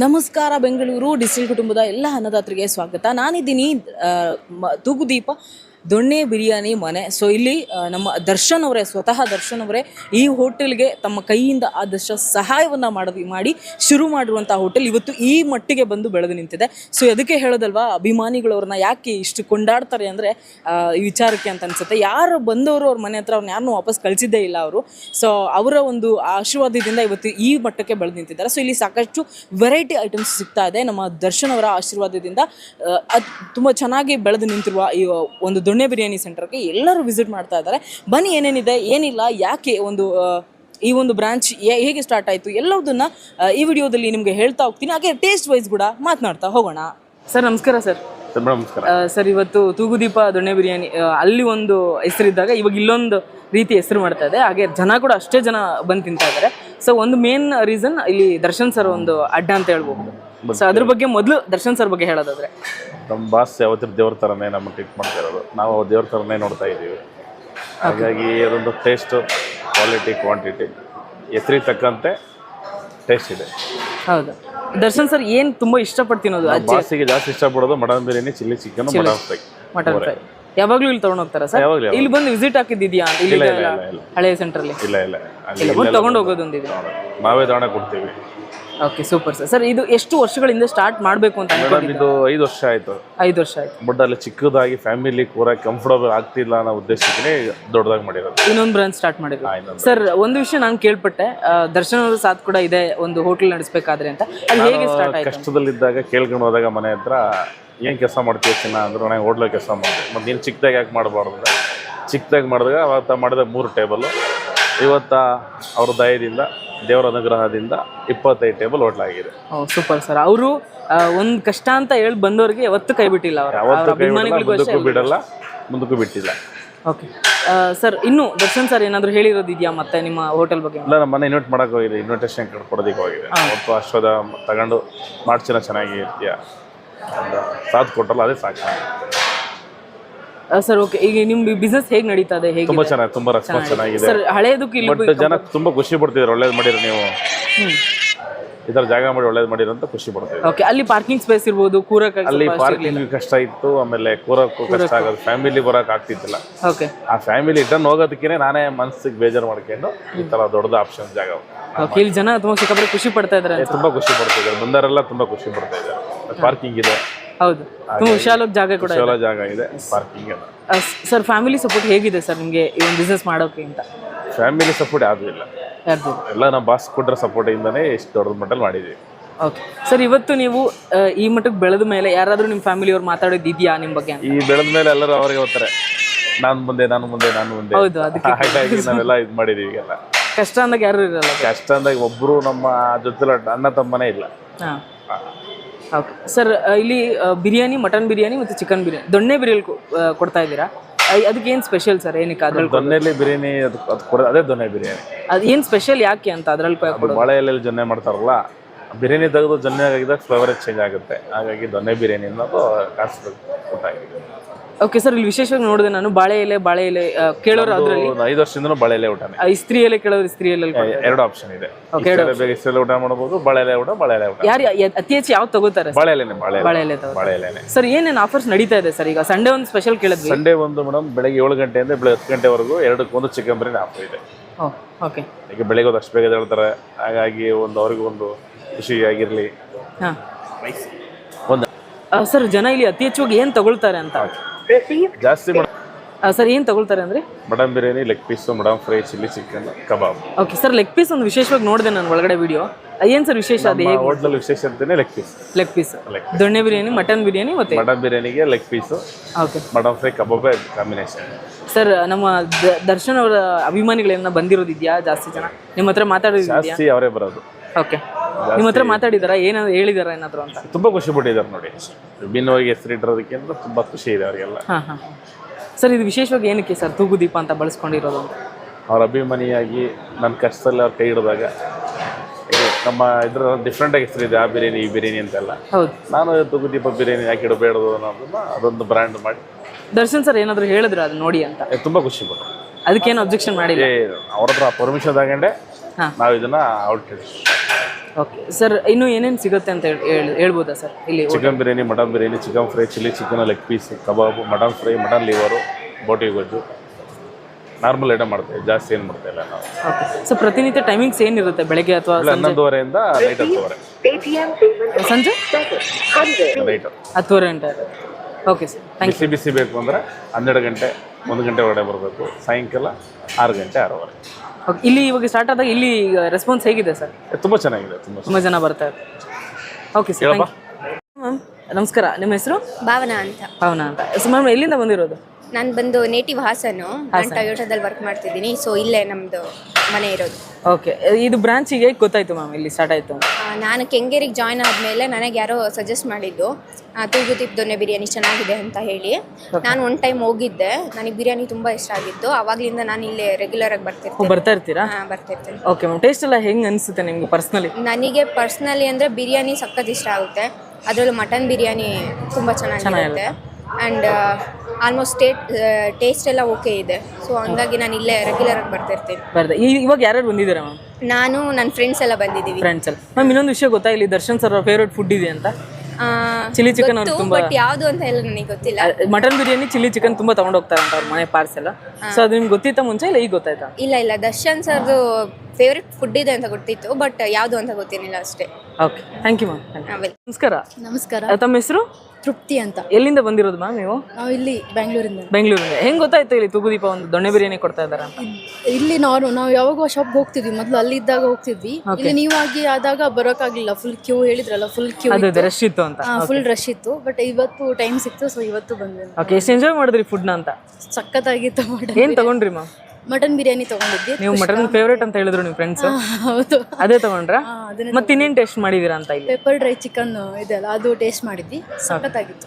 ನಮಸ್ಕಾರ ಬೆಂಗಳೂರು ಡಿಸಿಲ್ ಕುಟುಂಬದ ಎಲ್ಲ ಅನ್ನದಾತರಿಗೆ ಸ್ವಾಗತ. ನಾನಿದ್ದೀನಿ ತೂಗುದೀಪ ದೊಣ್ಣೆ ಬಿರಿಯಾನಿ ಮನೆ. ಸೊ ಇಲ್ಲಿ ನಮ್ಮ ದರ್ಶನ್ ಅವರೇ, ಸ್ವತಃ ದರ್ಶನ್ ಅವರೇ, ಈ ಹೋಟೆಲ್ಗೆ ತಮ್ಮ ಕೈಯಿಂದ ಆದಷ್ಟು ಸಹಾಯವನ್ನು ಮಾಡೋದು, ಮಾಡಿ ಶುರು ಮಾಡಿರುವಂಥ ಹೋಟೆಲ್ ಇವತ್ತು ಈ ಮಟ್ಟಿಗೆ ಬಂದು ಬೆಳೆದು ನಿಂತಿದೆ. ಸೊ ಅದಕ್ಕೆ ಹೇಳೋದಲ್ವಾ, ಅಭಿಮಾನಿಗಳು ಅವ್ರನ್ನ ಯಾಕೆ ಇಷ್ಟು ಕೊಂಡಾಡ್ತಾರೆ ಅಂದರೆ ಈ ವಿಚಾರಕ್ಕೆ ಅಂತ ಅನ್ಸುತ್ತೆ. ಯಾರು ಬಂದವರು ಅವ್ರ ಮನೆ ಹತ್ರ ಅವ್ರನ್ನ ಯಾರನ್ನೂ ವಾಪಸ್ ಕಳಿಸಿದ್ದೇ ಇಲ್ಲ ಅವರು. ಸೊ ಅವರ ಒಂದು ಆಶೀರ್ವಾದದಿಂದ ಇವತ್ತು ಈ ಮಟ್ಟಕ್ಕೆ ಬೆಳೆದು ನಿಂತಿದ್ದಾರೆ. ಸೊ ಇಲ್ಲಿ ಸಾಕಷ್ಟು ವೆರೈಟಿ ಐಟಮ್ಸ್ ಸಿಗ್ತಾ ಇದೆ. ನಮ್ಮ ದರ್ಶನ್ ಅವರ ಆಶೀರ್ವಾದದಿಂದ ಅದು ತುಂಬ ಚೆನ್ನಾಗಿ ಬೆಳೆದು ನಿಂತಿರುವ ಈ ಒಂದು ದೊಣ್ಣೆ ಬಿರಿಯಾನಿ ಸೆಂಟರ್ಗೆ ಎಲ್ಲರೂ ವಿಸಿಟ್ ಮಾಡ್ತಾ ಇದ್ದಾರೆ. ಬನ್ನಿ ಏನೇನಿದೆ ಏನಿಲ್ಲ ಯಾಕೆ ಒಂದು ಈ ಒಂದು ಬ್ರಾಂಚ್ ಹೇಗೆ ಸ್ಟಾರ್ಟ್ ಆಯಿತು ಎಲ್ಲದನ್ನ ಈ ವಿಡಿಯೋದಲ್ಲಿ ನಿಮಗೆ ಹೇಳ್ತಾ ಹೋಗ್ತೀನಿ. ಹಾಗೆ ಟೇಸ್ಟ್ ವೈಸ್ ಕೂಡ ಮಾತನಾಡ್ತಾ ಹೋಗೋಣ. ಸರ್ ನಮಸ್ಕಾರ ಸರ್. ಸರ್ ಇವತ್ತು ತೂಗುದೀಪ ದೊಣ್ಣೆ ಬಿರಿಯಾನಿ ಅಲ್ಲಿ ಒಂದು ಹೆಸರಿದ್ದಾಗ ಇವಾಗ ಇಲ್ಲೊಂದು ರೀತಿ ಹೆಸರು ಮಾಡ್ತಾ ಇದೆ. ಹಾಗೆ ಜನ ಕೂಡ ಅಷ್ಟೇ ಜನ ಬಂದು ತಿಂತಾ ಇದ್ದಾರೆ. ಸೊ ಒಂದು ಮೇನ್ ರೀಸನ್ ಇಲ್ಲಿ ದರ್ಶನ್ ಸರ್ ಒಂದು ಅಡ್ಡ ಅಂತ ಹೇಳ್ಬೋದು. ಸೊ ಅದ್ರ ಬಗ್ಗೆ ಮೊದಲು ದರ್ಶನ್ ಸರ್ ಬಗ್ಗೆ ಹೇಳೋದಾದ್ರೆ. ನಮ್ಮ ಬಾಸ್ ಯಾವತ್ತಿರ ದೇವ್ರ ಥರನೇ ನಮ್ಮ ಟ್ರೀಟ್ ಮಾಡ್ತಾ ಇರೋದು. ನಾವು ದೇವ್ರ ಥರನೇ ನೋಡ್ತಾ ಇದ್ದೀವಿ. ಹಾಗಾಗಿ ಅದೊಂದು ಟೇಸ್ಟು ಕ್ವಾಲಿಟಿ ಕ್ವಾಂಟಿಟಿ ಹೆಸರಿ ತಕ್ಕಂತೆ ಟೇಸ್ಟ್ ಇದೆ. ಹೌದು. ದರ್ಶನ್ ಸರ್ ಏನ್ ತುಂಬಾ ಇಷ್ಟಪಟ್ಟು ತಿನ್ನೋದು ಬಾಸಿಗೆ ಜಾಸ್ತಿ ಇಷ್ಟಪಡೋದು mutton biryani chilli chicken mutton fry. Mutton fry. ಯಾವಾಗ್ಲೂ ಇಲ್ಲಿ ತಗೊಂಡ್ ಹೋಗ್ತಾರಾ ಸರ್? ಇಲ್ಲಿ ಬಂದು ವಿಸಿಟ್ ಹಾಕಿದ್ದಿದ್ಯಾ? ಇಲ್ಲಿ ಇಲ್ಲ ಇಲ್ಲ ಇಲ್ಲ ಇಲ್ಲ. ಹಳೆಯ ಸೆಂಟ್ರಲ್ಲಿ ಇಲ್ಲ ಇಲ್ಲ. ಅಲ್ಲಿ ಬಂದು ತಗೊಂಡು ಹೋಗೋದೊಂದಿದೆ ನಾವೇ ದಾಣ ಕೊಡ್ತೀವಿ. ಓಕೆ ಸೂಪರ್ ಸರ್ ಸರ್ ಇದು ಎಷ್ಟು ವರ್ಷಗಳಿಂದ ಸ್ಟಾರ್ಟ್ ಮಾಡಬೇಕು ಅಂತ ಮೇಡಮ್ ಇದು ಐದು ವರ್ಷ ಆಯಿತು. ಐದು ವರ್ಷ ಆಯ್ತು. ಬಟ್ ಅಲ್ಲಿ ಚಿಕ್ಕದಾಗಿ ಫ್ಯಾಮಿಲಿ ಕೂಡ ಕಂಫರ್ಟಬಲ್ ಆಗ್ತಿಲ್ಲ ಅನ್ನೋ ಉದ್ದೇಶಕ್ಕೆ ದೊಡ್ಡದಾಗಿ ಮಾಡಿರೋದು. ಇನ್ನೊಂದು ಬ್ರಾಂಚ್ ಸ್ಟಾರ್ಟ್ ಮಾಡಿದ್ರು. ಸರ್ ಒಂದು ವಿಷಯ ನಾನು ಕೇಳ್ಪಟ್ಟೆ. ದರ್ಶನ್ ಅವ್ರ ಸಾಥ್ ಕೂಡ ಇದೆ ಒಂದು ಹೋಟೆಲ್ ನಡೆಸಬೇಕಾದ್ರೆ ಅಂತ. ಅಲ್ಲಿ ಹೇಗೆ ಸ್ಟಾರ್ಟ್ ಆಯ್ತು? ಕಷ್ಟದಲ್ಲಿದ್ದಾಗ ಕೇಳ್ಕೊಂಡು ಹೋದಾಗ ಮನೆ ಹತ್ರ ಏನು ಕೆಲಸ ಮಾಡ್ತೀವಿ ಚಿನ್ನ? ಅಂದರು ನನಗೆ ಹೋಟ್ಲಲ್ಲಿ ಕೆಲಸ ಮಾಡಿದೆ. ಮತ್ತು ನೀನು ಚಿಕ್ಕದಾಗಿ ಯಾಕೆ ಮಾಡಬಾರ್ದು? ಚಿಕ್ಕದಾಗಿ ಮಾಡಿದಾಗ ಅವತ್ತ ಮಾಡಿದಾಗ ಮೂರು ಟೇಬಲು ಇವತ್ತ ಅವ್ರ ದಯದಿಂದ ದೇವರ ಅನುಗ್ರಹದಿಂದ ಇಪ್ಪತ್ತೈದು ಟೇಬಲ್ ಹೋಟ್ಲಾಗಿದೆ. ಆಗಿದೆ ಸೂಪರ್ ಸರ್. ಅವರು ಒಂದು ಕಷ್ಟ ಅಂತ ಹೇಳಿ ಬಂದವರಿಗೆ ಯಾವತ್ತೂ ಕೈ ಬಿಟ್ಟಿಲ್ಲ ಅವರು. ಯಾವತ್ತೂ ಕೈ ಬಿಡಲ್ಲ ಮುಂದಕ್ಕೂ ಬಿಡಲ್ಲ ಮುಂದಕ್ಕೂ ಬಿಟ್ಟಿಲ್ಲ. ಓಕೆ. ಸರ್ ಇನ್ನು ದರ್ಶನ್ ಸರ್ ಏನಾದರೂ ಹೇಳಿರೋದು ಇದೆಯಾ ಮತ್ತೆ ನಿಮ್ಮ ಹೋಟೆಲ್ ಬಗ್ಗೆ? ಇಲ್ಲ ನಮ್ಮ ಮನೆ ಇನ್ವೈಟ್ ಮಾಡೋಕೆ ಹೋಗಿದೆ ಇನ್ವಿಟೇಷನ್ ಕೊಡೋದಕ್ಕೆ ಹೋಗಿದೆ ಮತ್ತು ಅಶ್ವದ ತಗೊಂಡು ಮಾಡ್ಸಿನ ಚೆನ್ನಾಗಿ ಇರ್ತೀಯ ಅಂತ ಸಾಥ್ ಕೊಟ್ಟಲ್ಲ ಅದೇ ಸಾಕು. ಸರ್ ಓಕೆ ಈಗ ನಿಮ್ಮ ಬಿಸ್ನೆಸ್ ಹೇಗೆ ನಡೀತಾ ಇದೆ ಹೇಗೆ ತುಂಬಾ ಚೆನ್ನಾಗಿ ತುಂಬಾ ರೆಸ್ಪಾನ್ಸ್ ಚೆನ್ನಾಗಿದೆ. ಸರ್ ಇಲ್ಲಿ ಜನ ತುಂಬಾ ಖುಷಿ ಪಡ್ತಿದ್ರು. ಒಳ್ಳೇದು ಮಾಡಿರಿ ನೀವು. ಈ ತರ ಜಾಗ ಮಾಡಿ ಒಳ್ಳೇದು ಮಾಡಿರೋ ಅಂತ ಖುಷಿ ಪಡ್ತೀವಿ ಓಕೆ ಅಲ್ಲಿ ಪಾರ್ಕಿಂಗ್ ಸ್ಪೇಸ್ ಇರ್ಬೋದು ಕೂರಕ್ಕೆ ಅಲ್ಲಿ ಪಾರ್ಕಿಂಗ್ ಕಷ್ಟ ಇತ್ತು ಆಮೇಲೆ ಕೂರಕ್ಕೂ ಕಷ್ಟ ಆಗೋದು. ಫ್ಯಾಮಿಲಿ ಬರೋಕೆ ಆಗ್ತಿದ್ದಿಲ್ಲ. ಓಕೆ ಆ ಫ್ಯಾಮಿಲಿ ರಿಟರ್ನ್ ಹೋಗೋದಕ್ಕೆ ನಾನೇ ಮನಸ್ಸಿಗೆ ಬೇಜಾರು ಮಾಡ್ಕೊಂಡು ಈ ತರ ದೊಡ್ಡದ ಆಪ್ಷನ್ ಜಾಗ ಓಕೆ ಇಲ್ಲಿ ಜನ ತುಂಬಾ ಸಿಕ್ಕಾಪಟ್ಟೆ ಖುಷಿ ಪಡ್ತಾ ಇದ್ದಾರೆ ತುಂಬಾ ಖುಷಿ ಪಡ್ತಿದ್ದಾರೆ ಬಂದವರೆಲ್ಲ ತುಂಬಾ ಖುಷಿ ಪಡ್ತಾ ಇದ್ದಾರೆ ಪಾರ್ಕಿಂಗ್ ಇದೆ. ಹೌದು. ತುಂಬಾ ವಿಶಾಲವಾದ ಜಾಗ ಕೂಡ ವಿಶಾಲ ಜಾಗ ಇದೆ ಪಾರ್ಕಿಂಗ್ ಇದೆ ಸರ್ ಫ್ಯಾಮಿಲಿ ಸಪೋರ್ಟ್ ಹೇಗಿದೆ ಸರ್ ನಿಮಗೆ ಈ ಒಂದು ಬಿಸ್ನೆಸ್ ಮಾಡೋಕೆ ಅಂತ? ಫ್ಯಾಮಿಲಿ ಸಪೋರ್ಟ್ ಯಾವುದೂ ಇಲ್ಲ. ಯಾರ್ದು ಎಲ್ಲ ನಮ್ಮ ಬಾಸ್ ಕೊಟ್ಟರೆ ಸಪೋರ್ಟಿಂದನೇ ಇಷ್ಟು ದೊಡ್ಡ ಮಟ್ಟಲ್ಲಿ ಮಾಡಿದ್ವಿ. ಓಕೆ. ಸರ್ ಇವತ್ತು ನೀವು ಆ, ಈ ಮಟ್ಟಕ್ಕೆ ಬೆಳೆದ ಮೇಲೆ ಯಾರಾದರೂ ನಿಮ್ಮ ಫ್ಯಾಮಿಲಿಯವ್ರು ಮಾತಾಡೋದು ಇದೆಯಾ ನಿಮ್ಮ ಬಗ್ಗೆ ಅಂತ? ಈ ಬೆಳೆದ ಮೇಲೆ ಎಲ್ಲರೂ ಅವ್ರಿಗೆ ಹೋಗ್ತಾರೆ ನಾನು ಮುಂದೆ ನಾನು ಮುಂದೆ ನಾನು ಮುಂದೆ. ಹೌದು ಅದಕ್ಕೆ. ಹಾಗಾಗಿ ನಾವೆಲ್ಲ ಇದು ಮಾಡಿದೀವಿ ಈಗೆಲ್ಲ ಕಷ್ಟ ಅಂದಾಗ ಯಾರು ಇರಲ್ಲ ಕಷ್ಟ ಅಂದಾಗ ಒಬ್ರು ನಮ್ಮ ಜೊತೆ ಅಣ್ಣ ತಮ್ಮನೇ ಇಲ್ಲ. ಹಾಂ. ಓಕೆ. ಸರ್ ಇಲ್ಲಿ ಬಿರಿಯಾನಿ ಮಟನ್ ಬಿರಿಯಾನಿ ಮತ್ತು ಚಿಕನ್ ಬಿರಿಯಾನಿ ದೊಣ್ಣೆ ಬಿರಿಯಾನಿ ಕೊಡ್ತಾ ಇದ್ದೀರಾ? ಅದಕ್ಕೆ ಏನು ಸ್ಪೆಷಲ್ ಸರ್ ಏನಕ್ಕೆ ಅದ್ರಲ್ಲಿ ದೊಣ್ಣೆಲಿ ಬಿರಿಯಾನಿ ಅದು ಅದು ಕೊಡೋದು ಅದೇ ದೊನ್ನೆ ಬಿರಿಯಾನಿ. ಅದು ಏನು ಸ್ಪೆಷಲ್ ಯಾಕೆ ಅಂತ ಅದ್ರಲ್ಲಿ ಕೊಡೋದು? ಬಾಳೆ ಎಲೆಯಲ್ಲಿ ಜೊನ್ನೆ ಮಾಡ್ತಾರಲ್ಲ ಬಿರಿಯಾನಿ ತೆಗೆದು ಜೊನ್ನೆ ಆಗಿದ್ದಾಗ ಫ್ಲೇವರ್ ಚೇಂಜ್ ಆಗುತ್ತೆ. ಹಾಗಾಗಿ ದೊನ್ನೆ ಬಿರಿಯಾನಿ ಅನ್ನೋದು ಕಾಸ್ಟ್ ಗೊತ್ತಾಗಿದೆ ಓಕೆ ಸರ್ ಇಲ್ಲಿ ವಿಶೇಷವಾಗಿ ನೋಡಿದೆ ನಾನು ಬಾಳೆ ಎಲೆ ಬಾಳೆ ಎಲೆ ಆ, ಕೇಳೋರು ಅದರಲ್ಲಿ. ಒಂದು ಐದು ವರ್ಷದಿಂದ ಬಾಳೆ ಎಲೆ ಊಟನೇ ಇಸ್ತ್ರಿ ಎಲೆ ಕೇಳೋರು ಇಸ್ತ್ರಿ ಎಲೆ ಎರಡು ಆಪ್ಷನ್ ಇದೆ. ಇಷ್ಟೆಲ್ಲ ಬೇಗ ಇಷ್ಟೆಲ್ಲ ಊಟ ಮಾಡಬಹುದು ಬಾಳೆ ಎಲೆ ಊಟ ಬಾಳೆ ಎಲೆ ಊಟ. ಯಾರು ಯ- ಅತಿ ಹೆಚ್ಚು ಯಾವ್ದು ತಗೋತಾರೆ ಬಾಳೆ ಎಲೆ. ಬಾಳೆ ಎಲೆ ಬಾಳೆ ಎಲೆ ಸರ್ ಏನೇನು ಆಫರ್ಸ್ ನಡೀತಾ ಇದೆ ಸರ್ ಈಗ ಸಂಡೇ ಒಂದು ಸ್ಪೆಷಲ್ ಕೇಳಿದ್ವಿ. ಸಂಡೇ ಒಂದು ಮೇಡಮ್ ಬೆಳಗ್ಗೆ ಏಳು ಗಂಟೆಯಿಂದ ಬೆಳಗ್ಗೆ ಹತ್ತು ಗಂಟೆವರೆಗೂ ಎರಡಕ್ಕೆ ಒಂದು ಚಿಕನ್ ಬಿರಿಯಾನಿ ಆಫರ್ ಇದೆ. ಓಕೆ ಈಗ ಬೆಳಗ್ಗೆ ಒಂದು ಅಷ್ಟು ಬೇಗ ಹೇಳ್ತಾರೆ ಹಾಗಾಗಿ ಒಂದು ಅವ್ರಿಗೂ ಒಂದು ಖುಷಿಯಾಗಿರಲಿ ಹಾಂ. ಒಂದು. ಸರ್ ಜನ ಇಲ್ಲಿ ಅತಿ ಹೆಚ್ಚು ಏನು ತಗೊಳ್ತಾರೆ ಅಂತ? ಜಾಸ್ತಿ ಸರ್ ಏನು ತಗೊಳ್ತಾರೆ ಅಂದರೆ? Mutton biryani leg piece mutton fry chilli chicken kebab okay sir leg piece ಒಂದು ವಿಶೇಷವಾಗಿ ನೋಡಿದೆ ನಾನು ಒಳಗಡೆ ವಿಡಿಯೋ ಏನು ಸರ್ ವಿಶೇಷ ಅದು ಹೇಗೆ? ಹೋಟ್ಲಲ್ಲಿ ವಿಶೇಷ ಅಂತಾನೆ ಲೆಗ್ ಪೀಸ್ ಲೆಗ್ ಪೀಸ್ ದೊಣ್ಣೆ ಬಿರಿಯಾನಿ ಮಟನ್ ಬಿರಿಯಾನಿ ಮತ್ತೆ? Mutton ಬಿರಿಯಾನಿಗೆ leg piece okay mutton fry ಕಬಾಬೇ combination sir ನಮ್ಮ ದರ್ಶನ್ ಅವರ ಅಭಿಮಾನಿಗಳೇನ ಬಂದಿರೋದಿದೆಯಾ ಜಾಸ್ತಿ ಜನ? ನಿಮ್ಮ ಹತ್ರ ಮಾತಾಡೋದು ಜಾಸ್ತಿ ಅವರೇ ಬರೋದು. ಓಕೆ ನಿಮ್ಮ ಹತ್ರ ಮಾತಾಡಿದಾರಾ? ಏನಾದ್ರು ಹೇಳಿದಾರ ಏನಾದ್ರು ಅಂತ? ತುಂಬಾ ಖುಷಿ ಪಟ್ಟಿದ್ದಾರೆ ನೋಡಿ. ವಿಭಿನ್ನವಾಗಿ ಅಂದ್ರೆ ತುಂಬಾ ಖುಷಿ ಇದೆ ಅವರಿಗೆಲ್ಲ. ಹಾಂ ಹಾಂ. ಸರ್ ಇದು ವಿಶೇಷವಾಗಿ ಏನಕ್ಕೆ ಸರ್ ತೂಗುದೀಪ ಅಂತ ಬಳಸ್ಕೊಂಡಿರೋದು? ಅಂತ ಅವ್ರ ಅಭಿಮಾನಿಯಾಗಿ ನನ್ನ ಕಷ್ಟದಲ್ಲಿ ಅವ್ರು ಕೈ ಹಿಡಿದಾಗ ಇದು ನಮ್ಮ ಇದ್ರ ಡಿಫ್ರೆಂಟ್ ಆಗಿ ಹೆಸರಿದೆ ಆ ಬಿರಿಯಾನಿ ಈ ಬಿರಿಯಾನಿ ಅಂತೆಲ್ಲ. ಹೌದು. ನಾನು ತುಗುದೀಪ ಬಿರಿಯಾನಿ ಯಾಕೆ ಇಡಬೇಡದು ಅನ್ನೋದನ್ನ ಅದೊಂದು ಬ್ರ್ಯಾಂಡ್ ಮಾಡಿ. ದರ್ಶನ್ ಸರ್ ಏನಾದ್ರು ಹೇಳಿದ್ರೆ ಅದು ನೋಡಿ ಅಂತ? ಏ, ತುಂಬಾ ಖುಷಿ ಪಟ್ಟು ಅದಕ್ಕೇನು ಅಬ್ಜೆಕ್ಷನ್ ಮಾಡಿಲ್ಲ? ಏ ಅವ್ರ ಹತ್ರ ಪರ್ಮಿಷನ್ ತಗೊಂಡೆ ಹಾ. ನಾವು ಇದನ್ನ ಔಟ್ ಓಕೆ ಸರ್ ಇನ್ನು ಏನೇನು ಸಿಗುತ್ತೆ ಅಂತ ಹೇಳಿ ಹೇಳ್- ಹೇಳ್ಬೋದಾ ಸರ್ ಇಲ್ಲಿ chicken biryani mutton biryani chicken fry chilli chicken leg piece kebab mutton fry mutton liver ಬೋಟಿ ಗೊಜ್ಜು. ನಾರ್ಮಲ್ ಐಟಮ್ ಮಾಡ್ತೇವೆ. ಜಾಸ್ತಿ ಏನು ಮಾಡ್ತಾ ಇಲ್ಲ ನಾವು. ಓಕೆ ಸೊ ಪ್ರತಿನಿತ್ಯ ಟೈಮಿಂಗ್ಸ್ ಏನಿರುತ್ತೆ? ಬೆಳಗ್ಗೆ ಅಥವಾ ಹನ್ನೊಂದುವರೆಯಿಂದ ನೈಟ್ ಹತ್ತುವರೆ. ಸಂಜೆ? ನೈಟ್ ಹತ್ತುವರೆ ಗಂಟೆ. ಓಕೆ ಸರ್ ಥ್ಯಾಂಕ್ ಬಿಸಿ ಬಿಸಿ ಬೇಕು ಅಂದರೆ ಹನ್ನೆರಡು ಗಂಟೆ. ಒಂದು ಗಂಟೆ ಒಳಗಡೆ ಬರಬೇಕು. ಸಾಯಂಕಾಲ ಆರು ಗಂಟೆ ಆರೂವರೆ. ಇಲ್ಲಿ ಇವಾಗ ಸ್ಟಾರ್ಟ್ ಆದಾಗ ಇಲ್ಲಿ ರೆಸ್ಪಾನ್ಸ್ ಹೇಗಿದೆ ಸರ್ ತುಂಬ ಚೆನ್ನಾಗಿದೆ ತುಂಬ ತುಂಬ ಜನ ಬರ್ತಾರೆ ಓಕೆ ಸರ್ ಹೇಳಪ್ಪ. ಮ್ಯಾಮ್ ನಮಸ್ಕಾರ ನಿಮ್ಮ ಹೆಸರು? ಭಾವನಾ ಅಂತ. ಭಾವನಾ ಅಂತ. ಸೊ ಮ್ಯಾಮ್ ಎಲ್ಲಿಂದ ಬಂದಿರೋದು? ನಾನು ಬಂದು ನೇಟಿವ್ ಹಾಸನು. ನಾನು ಟೊಯೋಟೋದಲ್ಲಿ ವರ್ಕ್ ಮಾಡ್ತಿದ್ದೀನಿ. ಸೊ ಇಲ್ಲೇ ನಮ್ಮದು ಮನೆ ಇರೋದು. ಓಕೆ ಇದು ಬ್ರಾಂಚಿಗೆ ಹೇಗೆ ಗೊತ್ತಾಯ್ತು ಮ್ಯಾಮ್ ಇಲ್ಲಿ ಸ್ಟಾರ್ಟ್ ಆಯಿತು. ಆ, ನಾನು ಕೆಂಗೇರಿಗೆ ಜಾಯ್ನ್ ಆದಮೇಲೆ ನನಗೆ ಯಾರೋ ಸಜೆಸ್ಟ್ ಮಾಡಿದ್ದು ಆ, ತಿಪ್ ದೊನ್ನೆ ಬಿರಿಯಾನಿ ಚೆನ್ನಾಗಿದೆ ಅಂತ ಹೇಳಿ. ನಾನು ಒನ್ ಟೈಮ್ ಹೋಗಿದ್ದೆ. ನನಗೆ ಬಿರಿಯಾನಿ ತುಂಬ ಇಷ್ಟ ಆಗಿತ್ತು. ಆವಾಗಲಿಂದ ನಾನು ಇಲ್ಲೇ ರೆಗ್ಯುಲರ್ ಆಗಿ ಬರ್ತಿರ್ತೀನಿ. ಬರ್ತಾ ಇರ್ತೀರಾ? ಹಾಂ ಬರ್ತಿರ್ತೀನಿ ಓಕೆ ಮ್ಯಾಮ್ ಟೇಸ್ಟ್ ಎಲ್ಲ ಹೆಂಗೆ ಅನಿಸುತ್ತೆ ನಿಮಗೆ ಪರ್ಸ್ನಲಿ ನನಗೆ ಪರ್ಸ್ನಲಿ ಅಂದರೆ ಬಿರಿಯಾನಿ ಸಖತ್ ಇಷ್ಟ ಆಗುತ್ತೆ. ಅದರಲ್ಲೂ ಮಟನ್ ಬಿರಿಯಾನಿ ತುಂಬ ಚೆನ್ನಾಗಿರುತ್ತೆ. ಆ್ಯಂಡ್ ಆಲ್ಮೋಸ್ಟ್ ಟೇಟ್ ಟೇಸ್ಟ್ ಎಲ್ಲ ಓಕೆ ಇದೆ. ಸೊ ಹಂಗಾಗಿ ನಾನು ಇಲ್ಲೇ ರೆಗ್ಯುಲರ್ ಆಗಿ ಬರ್ತಿರ್ತೀನಿ ಬರ್ದೆ. ಈ ಇವಾಗ ಯಾರ್ಯಾರು ಬಂದಿದ್ದೀರಾ ಮ್ಯಾಮ್ ನಾನು ನನ್ನ ಫ್ರೆಂಡ್ಸ್ ಎಲ್ಲ ಬಂದಿದ್ದೀವಿ. ಫ್ರೆಂಡ್ಸ್ ಎಲ್ಲ. ಮ್ಯಾಮ್ ಇನ್ನೊಂದು ವಿಷಯ ಗೊತ್ತಾ? ಇಲ್ಲಿ ದರ್ಶನ್ ಸರ್ ಫೇವ್ರೇಟ್ ಫುಡ್ ಇದೆ ಅಂತ? ಚಿಲ್ಲಿ ಚಿಕನ್ ಅವ್ರು ತುಂಬಾ ಬಟ್ ಯಾವುದು ಅಂತ ಎಲ್ಲ ನನಗೆ ಗೊತ್ತಿಲ್ಲ. ಮಟನ್ ಬಿರಿಯಾನಿ ಚಿಲ್ಲಿ ಚಿಕನ್ ತುಂಬಾ ತಗೊಂಡು ಹೋಗ್ತಾರೆ ಅಂತ ಅವ್ರ ಮನೆ ಪಾರ್ಸೆಲ್ ಸೊ ಅದು ನಿಮ್ಗೆ ಗೊತ್ತಿತ್ತ ಮುಂಚೆ ಇಲ್ಲ ಈಗ ಗೊತ್ತಾಯ್ತಾ? ಇಲ್ಲ ಇಲ್ಲ. ದರ್ಶನ್ ಸರ್ದು ಫೇವ್ರೆಟ್ ಫುಡ್ ಇದೆ ಅಂತ ಗೊತ್ತಿತ್ತು ಬಟ್ ಯಾವುದು ಅಂತ ಗೊತ್ತಿರಲಿಲ್ಲ ಅಷ್ಟೇ. ಓಕೆ ಥ್ಯಾಂಕ್ ಯು ಮ್ಯಾಮ್ ನಮಸ್ಕಾರ. ನಮಸ್ಕಾರ. ತಮ್ಮ ಹೆಸರು? ತೃಪ್ತಿ ಅಂತ. ಎಲ್ಲಿಂದ ಬಂದಿರೋದು ಮ್ಯಾಮ್ ನೀವು? ನಾವು ಇಲ್ಲಿ ಬೆಂಗಳೂರಿಂದ. ಬೆಂಗಳೂರಿಂದ. ಹೆಂಗ್ ಗೊತ್ತಾಯ್ತು ಇಲ್ಲಿ ತುಗುದೀಪ ಒಂದು ದೊಣ್ಣೆ ಬಿರಿಯಾನಿ ಕೊಡ್ತಾ ಇದಾರೆ ಅಂತ? ಇಲ್ಲಿ ನಾನು ನಾವು ಯಾವಾಗ ಶಾಪ್ ಹೋಗ್ತಿದ್ವಿ. ಮೊದಲು ಅಲ್ಲಿ ಇದ್ದಾಗ ಹೋಗ್ತಿದ್ವಿ ಇಲ್ಲಿ ನೀವಾಗಿ ಆದಾಗ ಬರೋಕ್ಕಾಗ್ಲಿಲ್ಲ ಫುಲ್ ಕ್ಯೂ ಹೇಳಿದ್ರಲ್ಲ ಫುಲ್ ಕ್ಯೂ ಅದು ರಶ್ ಇತ್ತು ಅಂತ. ಫುಲ್ ರಶ್ ಇತ್ತು. ಬಟ್ ಇವತ್ತು ಟೈಮ್ ಸಿಕ್ತು ಸೊ ಇವತ್ತು ಓಕೆ ಎಷ್ಟು ಎಂಜಾಯ್ ಮಾಡಿದ್ರಿ ಫುಡ್ನ ಅಂತ? ಸಖತ್ತಾಗಿತ್ತು ಆಗಿತ್ತು ಏನ್ ತಗೊಂಡ್ರಿ ಮ್ಯಾಮ್? ಮಟನ್ ಬಿರಿಯಾನಿ ತಗೊಂಡಿದ್ದೆ. ನೀವು ಮಟನ್ ಫೇವ್ರೇಟ್ ಅಂತ ಹೇಳಿದ್ರು ನಿಮ್ಮ ಫ್ರೆಂಡ್ಸ್ ಹೌದು. ಅದೇ ತಗೊಂಡ್ರಾ? ಹಾ, ಅದನ್ನೇ ಮತ್ತೆ ಇನ್ನೇನ್ ಟೇಸ್ಟ್ ಮಾಡಿದೀರಾ ಅಂತ ಇಲ್ಲಿ? ಪೆಪ್ಪರ್ ಡ್ರೈ ಚಿಕನ್ ಇದೆಯಲ್ಲ ಅದು ಟೇಸ್ಟ್ ಮಾಡಿದ್ವಿ. ಸಖತ್ತಾಗಿತ್ತು.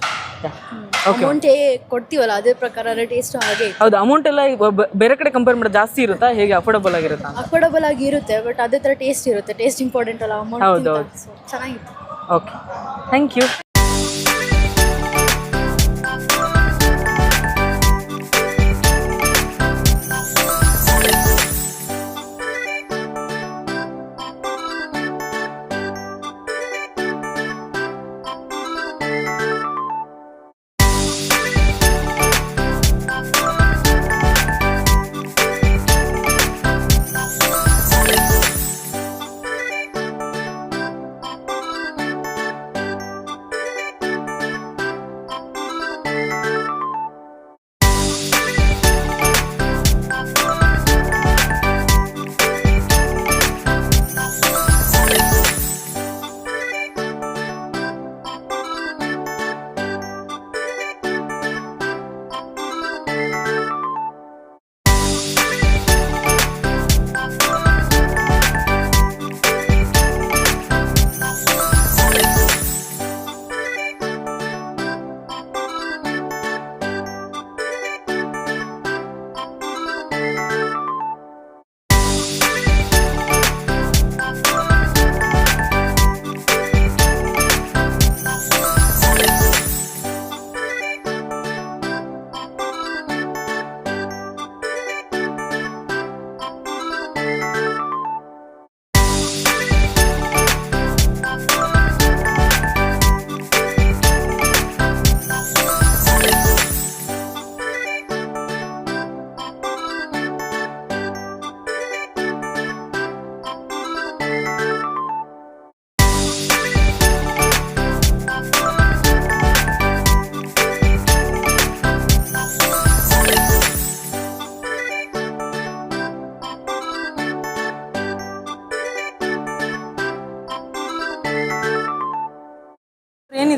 ಅಮೌಂಟ್ ಕೊಡ್ತೀವಲ್ಲ ಅದೇ ಪ್ರಕಾರ ಟೇಸ್ಟ್ ಹಾಗೆ ಹೌದು ಅಮೌಂಟ್ ಎಲ್ಲ ಈಗ ಬ- ಬೇರೆ ಕಡೆ ಕಂಪೇರ್ ಮಾಡಿದ್ರೆ ಜಾಸ್ತಿ ಇರುತ್ತಾ? ಹೇಗೆ ಅಫೋರ್ಡಬಲ್ ಆಗಿರುತ್ತಾ ಅಫೋರ್ಡಬಲ್ ಆಗಿ ಇರುತ್ತೆ ಬಟ್ ಅದೇ ತರ ಟೇಸ್ಟ್ ಇರುತ್ತೆ. ಟೇಸ್ಟ್ ಇಂಪಾರ್ಟೆಂಟ್ ಅಲ್ಲ ಅಮೌಂಟ್ ಹೌದು, ಚೆನ್ನಾಗಿತ್ತು. ಓಕೆ ಥ್ಯಾಂಕ್ ಯು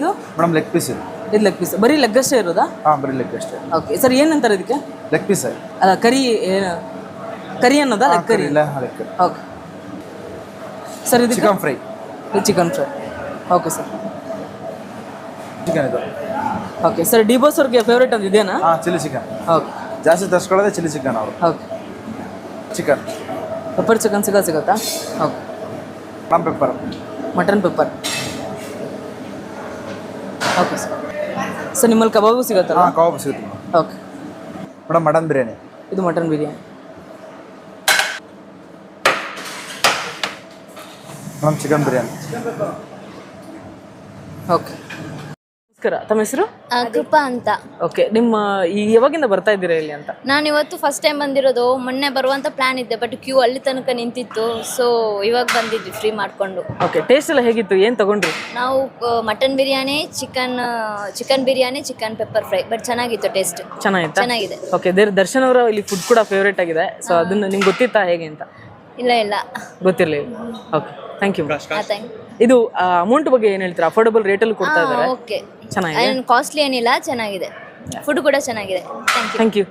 ಏನಿದು ಮೇಡಮ್ ಲೆಗ್ ಪೀಸ್ ಇದು. ಇದು ಲೆಗ್ ಪೀಸ್ ಬರೀ ಲೆಗ್ ಅಷ್ಟೇ ಇರೋದಾ? ಹಾಂ ಬರೀ ಲೆಗ್ ಅಷ್ಟೇ. ಓಕೆ ಸರ್ ಏನಂತಾರೆ ಇದಕ್ಕೆ? ಲೆಗ್ ಪೀಸ್ ಅಲ್ಲ ಕರಿ ಏನು ಕರಿ ಅನ್ನೋದಾ? Leg curry? ಇಲ್ಲ ಲೆಗ್ ಓಕೆ ಸರ್ ಇದು ಚಿಕನ್ ಫ್ರೈ ಇದು chicken fry okay sir chicken ಇದು. ಓಕೆ ಸರ್ ಡಿಬೋಸ್ ಅವ್ರಿಗೆ ಫೇವ್ರೇಟ್ ಅಂತ ಇದೆಯಾ ಹಾಂ ಚಿಲ್ಲಿ ಚಿಕನ್ ಓಕೆ ಜಾಸ್ತಿ ತರ್ಸ್ಕೊಳ್ಳೋದೇ ಚಿಲ್ಲಿ ಚಿಕನ್ ಅವರು. ಓಕೆ ಚಿಕನ್ ಪೆಪ್ಪರ್ ಚಿಕನ್ ಸಿಗ ಸಿಗುತ್ತಾ? Okay pepper mutton pepper okay sir sir ನಿಮ್ಮಲ್ಲಿ ಕಬಾಬು ಸಿಗುತ್ತಲ್ಲ ಹಾಂ ಕಬಾಬ್ ಸಿಗುತ್ತೆ madam. Okay madam mutton biryani. ಇದು mutton biryani. Madam chicken biryani. Okay ನಮಸ್ಕಾರ ತಮ್ಮ ಹೆಸರು? ಕೃಪಾ ಅಂತ. ಓಕೆ ನಿಮ್ಮ ಈ ಯಾವಾಗಿಂದ ಬರ್ತಾ ಇದ್ದೀರಾ ಇಲ್ಲಿ ಅಂತ? ನಾನು ಇವತ್ತು ಫಸ್ಟ್ ಟೈಮ್ ಬಂದಿರೋದು. ಮೊನ್ನೆ ಬರುವಂತ ಪ್ಲಾನ್ ಇದ್ದೆ ಬಟ್ ಕ್ಯೂ ಅಲ್ಲಿ ತನಕ ನಿಂತಿತ್ತು. ಸೊ ಇವಾಗ ಬಂದಿದ್ವಿ ಫ್ರೀ ಮಾಡಿಕೊಂಡು. ಓಕೆ ಟೇಸ್ಟ್ ಎಲ್ಲ ಹೇಗಿತ್ತು? ಏನು ತಗೊಂಡ್ರಿ? ನಾವು mutton biryani chicken chicken biryani chicken pepper fry but ಚೆನ್ನಾಗಿತ್ತು ಟೇಸ್ಟ್ ಚೆನ್ನಾಗಿತ್ತು? ಚೆನ್ನಾಗಿದೆ. ಓಕೆ ದೇರ್ ದರ್ಶನ್ ಅವರ ಇಲ್ಲಿ ಫುಡ್ ಕೂಡ ಫೇವ್ರೇಟ್ ಆಗಿದೆ. ಸೊ ಅದನ್ನ ನಿಮ್ಗೆ ಗೊತ್ತಿತ್ತಾ ಹೇಗೆ ಅಂತ? ಇಲ್ಲ ಇಲ್ಲ. ಗೊತ್ತಿರಲಿಲ್ಲ. ಓಕೆ ಥ್ಯಾಂಕ್ ಯು ಥ್ಯಾಂಕ್ ಇದು ಅಮೌಂಟ್ ಬಗ್ಗೆ ಏನು ಹೇಳ್ತೀರಾ? ಅಫೋರ್ಡಬಲ್ ರೇಟಲ್ಲಿ ಕೊಡ್ತಾ ಇದ್ದಾರೆ. ಓಕೆ ಚೆನ್ನಾಗಿದೆ? ಕಾಸ್ಟ್ಲಿ ಏನಿಲ್ಲ ಚೆನ್ನಾಗಿದೆ. ಫುಡ್ ಕೂಡ ಚೆನ್ನಾಗಿದೆ. Thank you